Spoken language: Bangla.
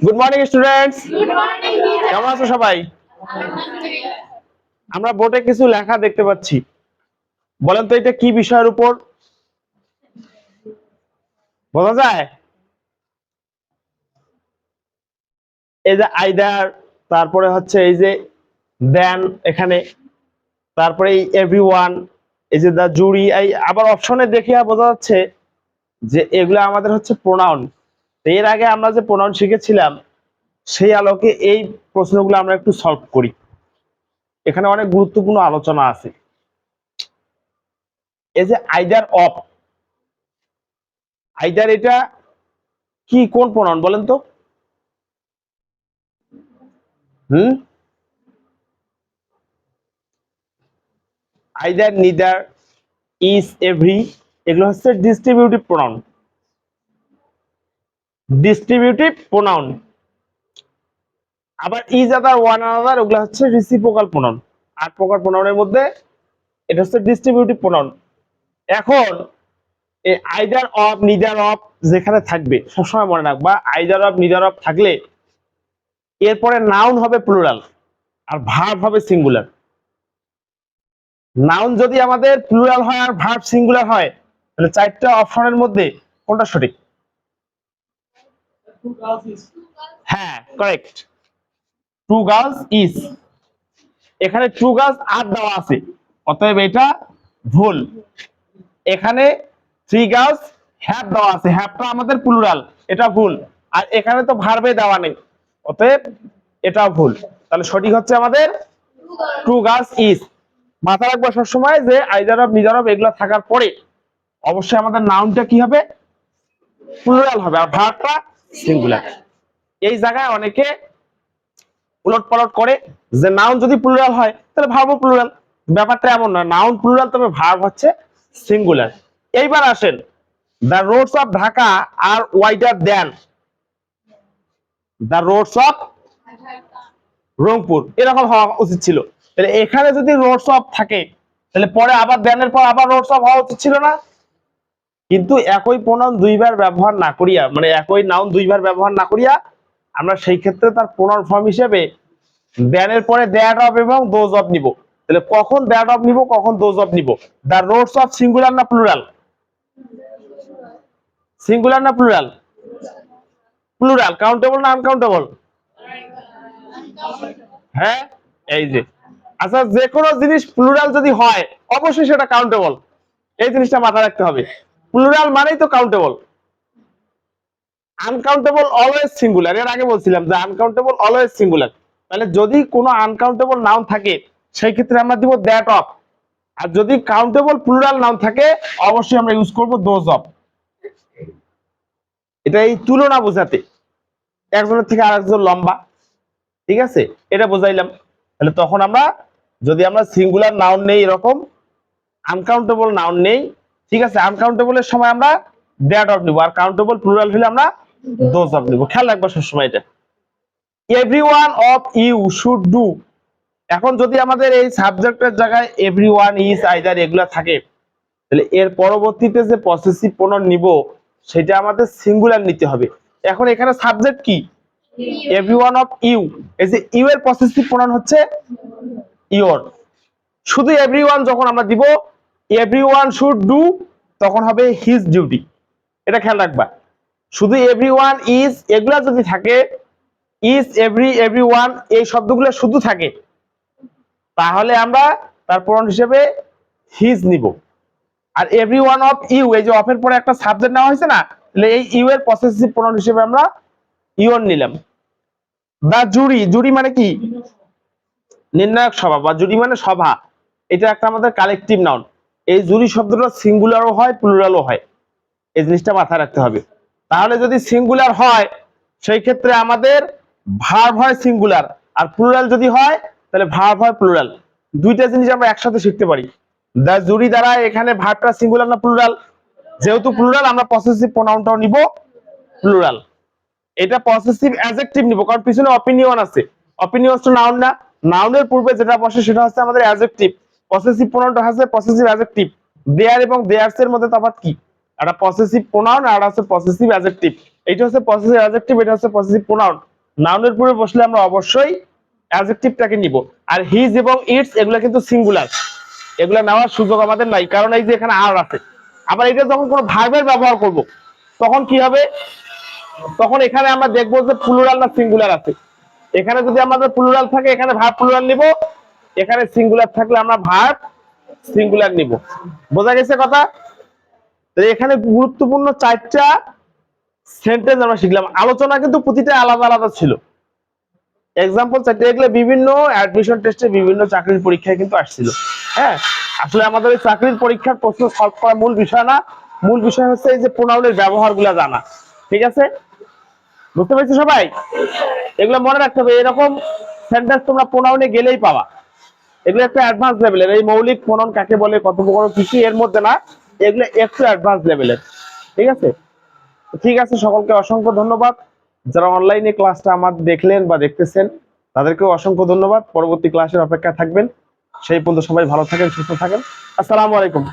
গুড মর্নিং স্টুডেন্টস কেমন আছো সবাই? আমরা বোর্ডে কিছু লেখা দেখতে পাচ্ছি। বলেন তো এটা কি বিষয়ের উপর? বোঝা যায়? এই যে আইদার তারপরে হচ্ছে এই যে দেন এখানে তারপরে এই এভরি ওয়ান এই যে দা জুরি এই আবার অপশনে দেখিয়া বোঝা যাচ্ছে যে এগুলো আমাদের হচ্ছে প্রোনাউন এর আগে আমরা যে প্রোনাউন শিখেছিলাম, সেই আলোকে এই প্রশ্নগুলো আমরা একটু সলভ করি। এখানে অনেক গুরুত্বপূর্ণ আলোচনা আছে। এই যে আইদার অফ আইদার এটা কি, কোন প্রোনাউন বলেন তো? হুম? আইদার নিদার ইজ এভরি এগুলো হচ্ছে ডিস্ট্রিবিউটিভ প্রোনাউন ডিস্ট্রিবিউটিভ প্রোনাউন আবার ইজ আদার ওয়ান আনাদার ওগুলো হচ্ছে রিসিপ্রোকাল প্রোনাউন আট প্রকার প্রোনাউনের মধ্যে এটা হচ্ছে ডিস্ট্রিবিউটিভ প্রোনাউন এখন এই আইদার অফ নিদার অফ যেখানে থাকবে, সবসময় মনে রাখবা আইদার অফ নিদার অফ থাকলে এরপরে নাউন হবে প্লুরাল আর ভার্ব হবে সিঙ্গুলার নাউন যদি আমাদের প্লুরাল হয় আর ভার্ব সিঙ্গুলার হয়, তাহলে চারটা অপশনের মধ্যে কোনটা সঠিক? হ্যাঁ কারেক্ট টু গার্লস ইজ এখানে টু গার্লস আর দেওয়া আছে। অতএব এটা ভুল। এখানে থ্রি গার্লস হ্যাভ দেওয়া আছে। হ্যাভটা আমাদের প্লুরাল এটা ভুল। আর এখানে তো ভার্বে দেওয়া নেই। অতএব এটাও ভুল। তাহলে সঠিক হচ্ছে আমাদের টু গার্লস ইজ মাথা রাখব সবসময় যে আইদার অফ নিদার অফ এগুলা থাকার পরে। অবশ্যই আমাদের নাউনটা কি হবে? প্লুরাল হবে। আর ভার্বটা সিঙ্গুলার এই জায়গায় অনেকে উলট পালট করে যে নাউন যদি প্লুরাল হয়, তাহলে ভার্বও প্লুরাল ব্যাপারটা এমন না নাউন প্লুরাল তবে ভার্ব হচ্ছে সিঙ্গুলার এইবার আসেন the roads of Dhaka R wider than the roads of Rangpur এরকম হওয়া উচিত ছিল। তাহলে এখানে যদি রোডস অফ থাকে, তাহলে পরে আবার দেনের পর আবার রোডস অফ হওয়া উচিত ছিল না? কিন্তু একই প্রোনাউন দুইবার ব্যবহার না করিয়া মানে একই নাউন দুইবার ব্যবহার না করিয়া, আমরা সেই ক্ষেত্রে তার প্রোনাউন ফর্ম হিসেবে দেনের পরে দ্যাট অফ এবং দোজ অফ নিব। তাহলে কখন দ্যাট অফ নিব, কখন দোজ অফ নিব? দ্য রোডস অফ সিঙ্গুলার না প্লুরাল সিঙ্গুলার না প্লুরাল প্লুরাল কাউন্টেবল না আনকাউন্টেবল হ্যাঁ এই যে। আচ্ছা যে কোনো জিনিস প্লুরাল যদি হয়, অবশ্যই সেটা কাউন্টেবল এই জিনিসটা মাথায় রাখতে হবে। প্লুরাল মানেই তো কাউন্টেবল আনকাউন্টেবল অলওয়েজ সিঙ্গুলার এর আগে বলছিলাম যে আনকাউন্টেবল অলওয়েজ সিঙ্গুলার তাহলে যদি কোনো আনকাউন্টেবল নাউন থাকে, সেই ক্ষেত্রে আমরা দিব দ্যাট অফ আর যদি কাউন্টেবল প্লুরাল নাউন থাকে, অবশ্যই আমরা ইউজ করব দোজ অফ এটা এই তুলনা বোঝাতে। একজনের থেকে আরেকজন লম্বা। ঠিক আছে? এটা বোঝাইলাম। তাহলে তখন আমরা, যদি আমরা সিঙ্গুলার নাউন নেই এরকম আনকাউন্টেবল নাউন নেই ঠিক আছে আনকাউন্টেবলের সময় আমরা দ্যাট অফ নিব, আর কাউন্টেবল প্লুরাল হলে আমরা দোজ অফ নিব। খেয়াল রাখব সবসময় এটা। Every of you should do এখন যদি আমাদের এই সাবজেক্টের জায়গায় এভরি ইজ আইদার এগুলা থাকে, তাহলে এর পরবর্তীতে যে পসেসিভ প্রণয়ন নিব, সেটা আমাদের সিঙ্গুলার নিতে হবে। এখন এখানে সাবজেক্ট কি? এভরি অফ ইউ এই যে ইউ এর পসেসিভ প্রণয়ন হচ্ছে ইওর শুধু এভরি যখন আমরা দিব এভরি ওয়ান শুড ডু তখন হবে হিজ ডিউটি এটা খেয়াল রাখবা। শুধু এভরি ওয়ান ইজ এগুলা যদি থাকে ইজ এভরি এভরি ওয়ান এই শব্দগুলো শুধু থাকে, তাহলে আমরা তার প্রণ হিসেবে হিজ নিব। আর এভরি ওয়ান অফ ইউ এই যে অফের পরে একটা সাবজেক্ট নেওয়া হয়েছে না, তাহলে এই ইউ এর পসেসিভ প্রণন হিসেবে আমরা ইউর নিলাম। দা জুরি জুরি মানে কি? নির্ণায়ক সভা বা জুরি মানে সভা। এটা একটা আমাদের কালেকটিভ নাউন এই জুরি শব্দটা সিঙ্গুলারও হয় প্লুরালও হয়। এই জিনিসটা মাথায় রাখতে হবে। তাহলে যদি সিঙ্গুলার হয়, সেই ক্ষেত্রে আমাদের ভার্ব হয় সিঙ্গুলার আর প্লুরাল যদি হয়, তাহলে ভার্ব হয় প্লুরাল দুইটা জিনিস আমরা একসাথে শিখতে পারি। দা জুরি দ্বারা এখানে ভার্বটা সিঙ্গুলার না প্লুরাল যেহেতু প্লুরাল আমরা পসেসিভ প্রোনাউনটাও নিব প্লুরাল এটা পসেসিভ অ্যাডজেক্টিভ নিব, কারণ পিছনে অপিনিয়ন আছে। অপিনিয়ন তো নাউন না। নাউনের পূর্বে যেটা বসে, সেটা হচ্ছে আমাদের অ্যাডজেক্টিভ পসেসিভ প্রোনাউনটা হচ্ছে পসেসিভ অ্যাডজেক্টিভ দেয়ার এবং দেয়ারস এর মধ্যে তফাৎ কি? একটা পসেসিভ প্রোনাউন আর হচ্ছে পসেসিভ অ্যাডজেক্টিভ এটা হচ্ছে পসেসিভ অ্যাডজেক্টিভ এটা হচ্ছে পসেসিভ প্রোনাউন নাউনের পরে বসলে আমরা অবশ্যই অ্যাডজেক্টিভটাকে নিব। আর হিজ এবং ইটস এগুলো কিন্তু সিঙ্গুলার এগুলো নেওয়ার সুযোগ আমাদের নাই, কারণ এই যে এখানে আর আছে। আবার এটা যখন কোনো ভার্বের ব্যবহার করব, তখন কি হবে? তখন এখানে আমরা দেখব যে প্লুরাল না সিঙ্গুলার আছে। এখানে যদি আমাদের প্লুরাল থাকে, এখানে ভার্ব প্লুরাল নিব। এখানে সিঙ্গুলার থাকলে আমরা ভার্ব সিঙ্গুলার নিব। বোঝা গেছে কথা? এখানে গুরুত্বপূর্ণ চারটা সেন্টেন্স আমরা শিখলাম। আলোচনা কিন্তু প্রতিটা আলাদা আলাদা ছিল। এক্সাম্পল চারটে এগুলো বিভিন্ন অ্যাডমিশন টেস্টে বিভিন্ন চাকরির পরীক্ষায় কিন্তু আসছিল। হ্যাঁ? আসলে আমাদের এই চাকরির পরীক্ষার প্রশ্ন সলভ করা মূল বিষয় না। মূল বিষয় হচ্ছে এই যে প্রোনাউনের ব্যবহারগুলো জানা। ঠিক আছে? বুঝতে পারছ সবাই? এগুলো মনে রাখতে হবে। এরকম সেন্টেন্স তোমরা প্রোনাউনে গেলেই পাওয়া এগুলো একটা অ্যাডভান্স লেভেলের এই মৌলিক প্রণয়ন কাকে বলে, কত বড় কৃষি, এর মধ্যে না, এগুলো একটু অ্যাডভান্স লেভেলের ঠিক আছে? ঠিক আছে, সকলকে অসংখ্য ধন্যবাদ। যারা অনলাইনে ক্লাসটা আমার দেখলেন বা দেখতেছেন, তাদেরকেও অসংখ্য ধন্যবাদ। পরবর্তী ক্লাসের অপেক্ষা থাকবেন। সেই পর্যন্ত সবাই ভালো থাকেন, সুস্থ থাকেন। আসসালামু আলাইকুম।